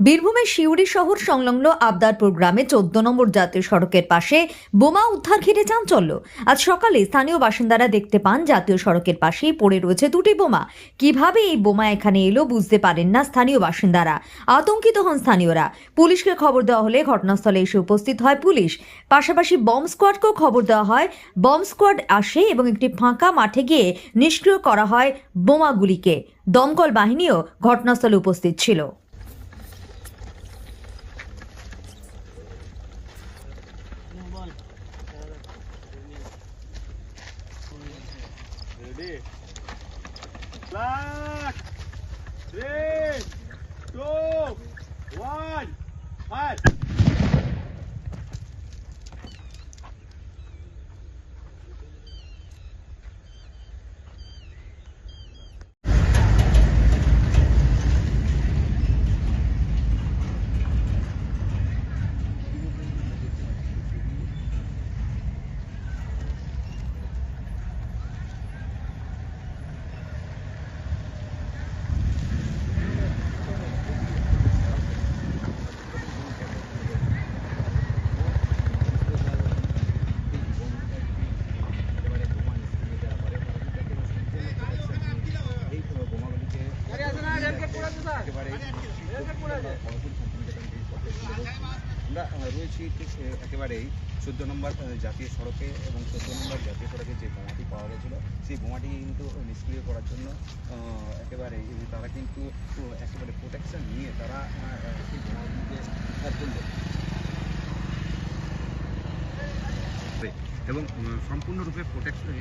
বীরভূমের শিউড়ি শহর সংলগ্ন আবদারপুর গ্রামে চোদ্দ নম্বর জাতীয় সড়কের পাশে বোমা উদ্ধার ঘিরে চাঞ্চল্য। আজ সকালে স্থানীয় বাসিন্দারা দেখতে পান জাতীয় সড়কের পাশেই পড়ে রয়েছে দুটি বোমা। কীভাবে এই বোমা এখানে এলো বুঝতে পারেন না স্থানীয় বাসিন্দারা। আতঙ্কিত হন স্থানীয়রা। পুলিশকে খবর দেওয়া হলে ঘটনাস্থলে এসে উপস্থিত হয় পুলিশ। পাশাপাশি বম স্কোয়াডকেও খবর দেওয়া হয়। বম স্কোয়াড আসে এবং একটি ফাঁকা মাঠে গিয়ে নিষ্ক্রিয় করা হয় বোমাগুলিকে। দমকল বাহিনীও ঘটনাস্থলে উপস্থিত ছিল। Ready? Black. Three, two, one, fire. আমরা রয়েছি একেবারেই চোদ্দ নম্বর জাতীয় সড়কে এবং চোদ্দ নম্বর জাতীয় সড়কে যে বোমাটি পাওয়া গেছিল, সেই বোমাটি কিন্তু নিষ্ক্রিয় করার জন্য একেবারে তারা কিন্তু একেবারে প্রোটেকশন নিয়ে তারা সেই বোমাগুলিকে এবং সম্পূর্ণরূপে প্রোটেকশন